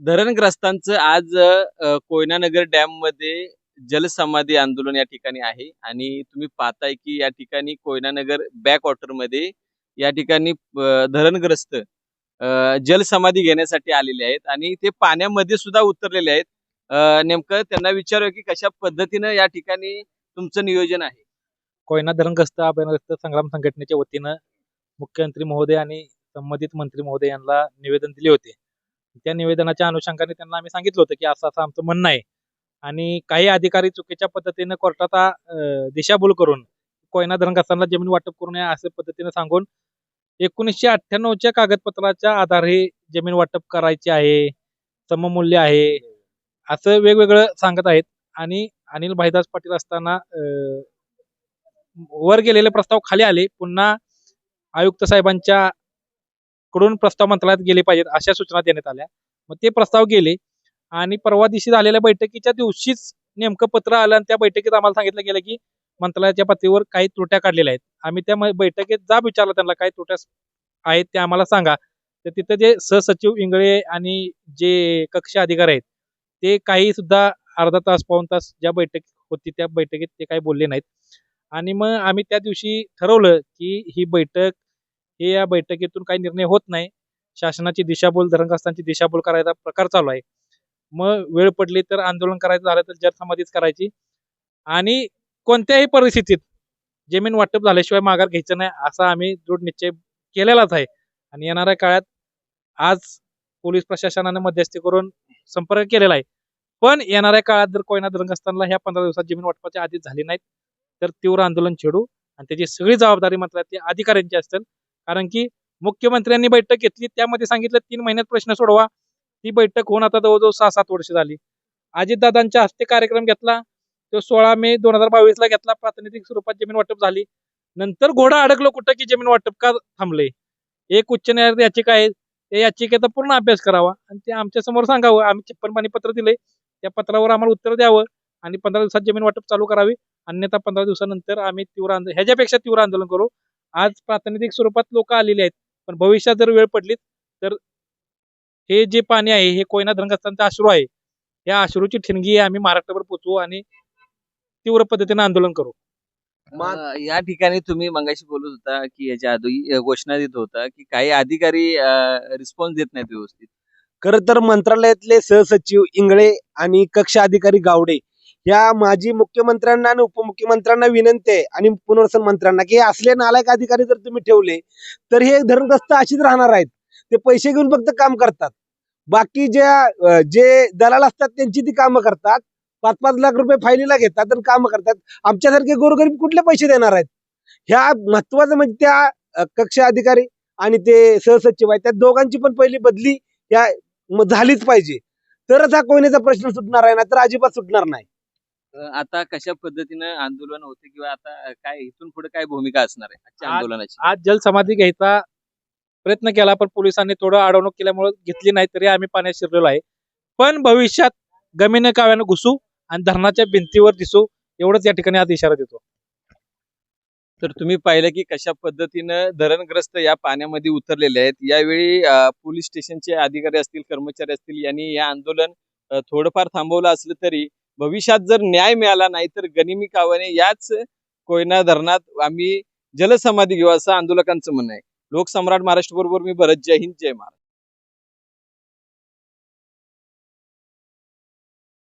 धरणग्रस्तांचं आज कोयनानगर डॅममध्ये जलसमाधी आंदोलन या ठिकाणी आहे. आणि तुम्ही पाहताय की या ठिकाणी कोयनानगर बॅकवॉटर बॅकमध्ये या ठिकाणी धरणग्रस्त अ, जलसमाधी घेण्यासाठी आलेले आहेत. आणि ते पाण्यामध्ये सुद्धा उतरलेले आहेत. नेमकं त्यांना विचारूया की कशा पद्धतीनं या ठिकाणी तुमचं नियोजन आहे? कोयना धरणग्रस्त अभयग्रस्त संग्राम संघटनेच्या वतीनं मुख्यमंत्री महोदय आणि संबंधित मंत्री महोदय यांना निवेदन दिले होते. त्या निवेदनाच्या अनुषंगाने त्यांना आम्ही सांगितलं होतं की असं असं आमचं म्हणणं आहे. आणि काही अधिकारी चुकीच्या पद्धतीनं कोर्टात दिशाभूल करून कोयना धरणग्रस्तांना जमीन वाटप करू नये अशा पद्धतीने सांगून एकोणीसशे अठ्ठ्याण्णवच्या कागदपत्राच्या आधारे जमीन वाटप करायची आहे सममूल्य आहे असं वेगवेगळं सांगत आहेत. आणि अनिल भाईदास पाटील असताना वर गेलेले प्रस्ताव खाली आले. पुन्हा आयुक्त साहेबांच्या कडून प्रस्ताव मंत्रालयात गेले पाहिजेत अशा सूचना देण्यात आल्या. मग ते प्रस्ताव गेले आणि परवा दिवशी झालेल्या बैठकीच्या दिवशीच नेमकं पत्र आलं आणि त्या बैठकीत आम्हाला सांगितलं गेलं की मंत्रालयाच्या पातळीवर काही त्रुट्या काढलेल्या आहेत. आम्ही त्या म- बैठकीत जाब विचारलं त्यांना काही त्रुट्या आहेत त्या आम्हाला सांगा. तर तिथं जे सहसचिव इंगळे आणि जे कक्ष अधिकारी आहेत ते काही सुद्धा अर्धा तास पाऊन तास ज्या बैठक होती त्या बैठकीत ते काही बोलले नाहीत. आणि मग आम्ही त्या दिवशी ठरवलं की ही बैठक हे या बैठकीतून काही निर्णय होत नाही. शासनाची दिशाभूल धरणग्रस्तांची दिशाभूल करायचा प्रकार चालू आहे. मग वेळ पडली तर आंदोलन करायचं झालं तर जलसमाधीच करायची. आणि कोणत्याही परिस्थितीत जमीन वाटप झाल्याशिवाय माघार घ्यायचं नाही असा आम्ही दृढ निश्चय केलेलाच आहे. आणि येणाऱ्या काळात आज पोलीस प्रशासनाने मध्यस्थी करून संपर्क केलेला आहे. पण येणाऱ्या काळात जर कोयना धरणग्रस्तांना ह्या पंधरा दिवसात जमीन वाटपाच्या आधीच झाली नाहीत तर तीव्र आंदोलन छेडू आणि त्याची सगळी जबाबदारी मात्र ते अधिकाऱ्यांची असेल कारण की मुख्यमंत्र्यांनी बैठक घेतली त्यामध्ये सांगितलं तीन महिन्यात प्रश्न सोडवा. ती बैठक होऊन आता जवळजवळ सहा सात वर्ष झाली. अजितदादांच्या हस्ते कार्यक्रम घेतला तो सोळा मे दोन हजार बावीस ला घेतला प्रातिनिधिक स्वरूपात जमीन वाटप झाली. नंतर घोडा अडकलो कुठं की जमीन वाटप का थांबले एक उच्च न्यायालय याचिका आहे त्या याचिकेचा पूर्ण अभ्यास करावा आणि ते आमच्यासमोर सांगावं. आम्ही छप्पन पाणी पत्र दिले त्या पत्रावर आम्हाला उत्तर द्यावं आणि पंधरा दिवसात जमीन वाटप चालू करावी. अन्यथा पंधरा दिवसानंतर आम्ही तीव्र आंदोलन ह्याच्यापेक्षा तीव्र आंदोलन करू. आज प्रातिनिधिक स्वरूपात लोक आलेले आहेत. पण भविष्यात जर वेळ पडली तर हे जे पाणी आहे हे कोयना धरणग्रस्तांचा अश्रू आहे. या अश्रूची ठिणगी आम्ही महाराष्ट्रभर पोचवू आणि तीव्र पद्धतीने आंदोलन करू. या ठिकाणी तुम्ही मंगाशी बोलत होता की याच्या आधी घोषणा देत होता की काही अधिकारी रिस्पॉन्स देत नाहीत व्यवस्थित. खर तर मंत्रालयातले सहसचिव इंगळे आणि कक्ष अधिकारी गावडे या माजी मुख्यमंत्र्यांना आणि उपमुख्यमंत्र्यांना विनंती आहे आणि पुनर्वसन मंत्र्यांना की हे असले नालायक अधिकारी जर तुम्ही ठेवले तर हे धरणग्रस्त अशीच राहणार आहेत. ते पैसे घेऊन फक्त काम करतात. बाकी ज्या जे दलाल असतात त्यांची ती कामं करतात. पाच पाच लाख रुपये फायलीला घेतात आणि कामं करतात. आमच्यासारखे गोरगरीब कुठले पैसे देणार आहेत? ह्या महत्वाचं म्हणजे त्या कक्ष अधिकारी आणि ते सहसचिव आहेत. त्या दोघांची पण पहिली बदली या झालीच पाहिजे. तरच हा कोयनेचा प्रश्न सुटणार आहे ना तर अजिबात सुटणार नाही. आता कशा पद्धतीनं आंदोलन होते किंवा आता काय इथून पुढे काय भूमिका असणार आहे आजच्या आज- आंदोलनाची? आज जलसमाधी घ्यायचा प्रयत्न केला पण पोलिसांनी थोडं अडवणूक केल्यामुळे घेतली नाही तरी आम्ही पाण्यात शिरलेलो आहे. पण भविष्यात गमीने काव्यानं घुसू आणि धरणाच्या भिंतीवर दिसू एवढंच या ठिकाणी आज इशारा देतो. तर तुम्ही पाहिलं की कशा पद्धतीनं धरणग्रस्त या पाण्यामध्ये उतरलेले आहेत. यावेळी अ, पोलीस स्टेशनचे अधिकारी असतील कर्मचारी असतील यांनी हे आंदोलन अ, थोडंफार थांबवलं असलं तरी भविष्यात जर न्याय मिळाला नाही तर गनिमी कावाने याच कोयना धरणात आम्ही जलसमाधी घेऊ असं आंदोलकांचं म्हणणं आहे. लोकसम्राट महाराष्ट्र बरोबर मी भरत. जय हिंद जय महाराष्ट्र.